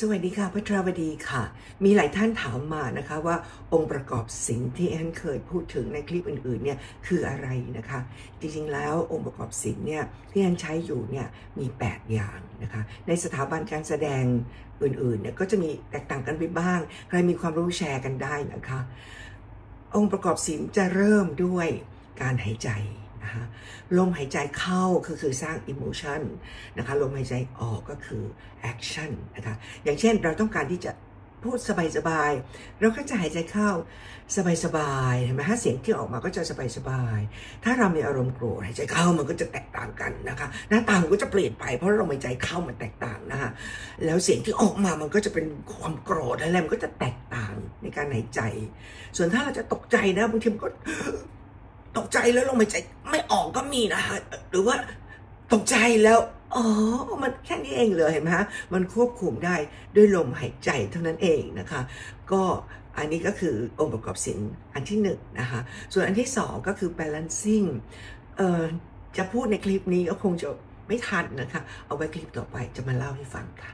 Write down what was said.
สวัสดีค่ะพัทรวดีค่ะ มีหลายท่านถามมานะคะว่าองค์ประกอบสิ่งที่แอนเคยพูดถึงในคลิปอื่นๆเนี่ยคืออะไรนะคะ จริงๆแล้วองค์ประกอบสิ่งเนี่ยที่แอนใช้อยู่เนี่ยมี 8 อย่างนะคะในสถาบันการแสดงอื่นๆเนี่ยก็จะมีแตกต่างกันไปบ้าง ใครมีความรู้แชร์กันได้นะคะ องค์ประกอบศิลป์จะเริ่มด้วยการหายใจ นะคะลมหายใจเข้าคือคือสร้าง emotion นะคะลมหายใจออกก็คือ action นะคะอย่างเช่นเราต้องการที่จะพูดสบายๆ เราก็จะหายใจเข้าสบายๆ เห็นไหมฮะเสียงที่ออกมาก็จะสบายๆ ถ้าเรามีอารมณ์โกรธหายใจเข้ามันก็จะแตกต่างกันนะคะหน้าตามันก็จะเปลี่ยนไปเพราะลมหายใจเข้ามันแตกต่างนะคะแล้วเสียงที่ออกมามันก็จะเป็นความโกรธอะไรมันก็จะแตกต่างในการหายใจ ส่วนถ้าเราจะตกใจนะบางทีมันก็ ตกใจแล้วลมหายใจไม่ออกก็มีนะคะหรือว่าตกใจแล้วอ๋อ มันแค่นี้เองเลยเห็นไหมฮะ มันควบคุมได้ด้วยลมหายใจเท่านั้นเองนะคะ ก็อันนี้ก็คือองค์ประกอบเสียงอันที่หนึ่งนะคะ ส่วนอันที่สองก็คือ balancing เอ่อ จะพูดในคลิปนี้ก็คงจะไม่ทันนะคะ เอาไว้คลิปต่อไปจะมาเล่าให้ฟังค่ะ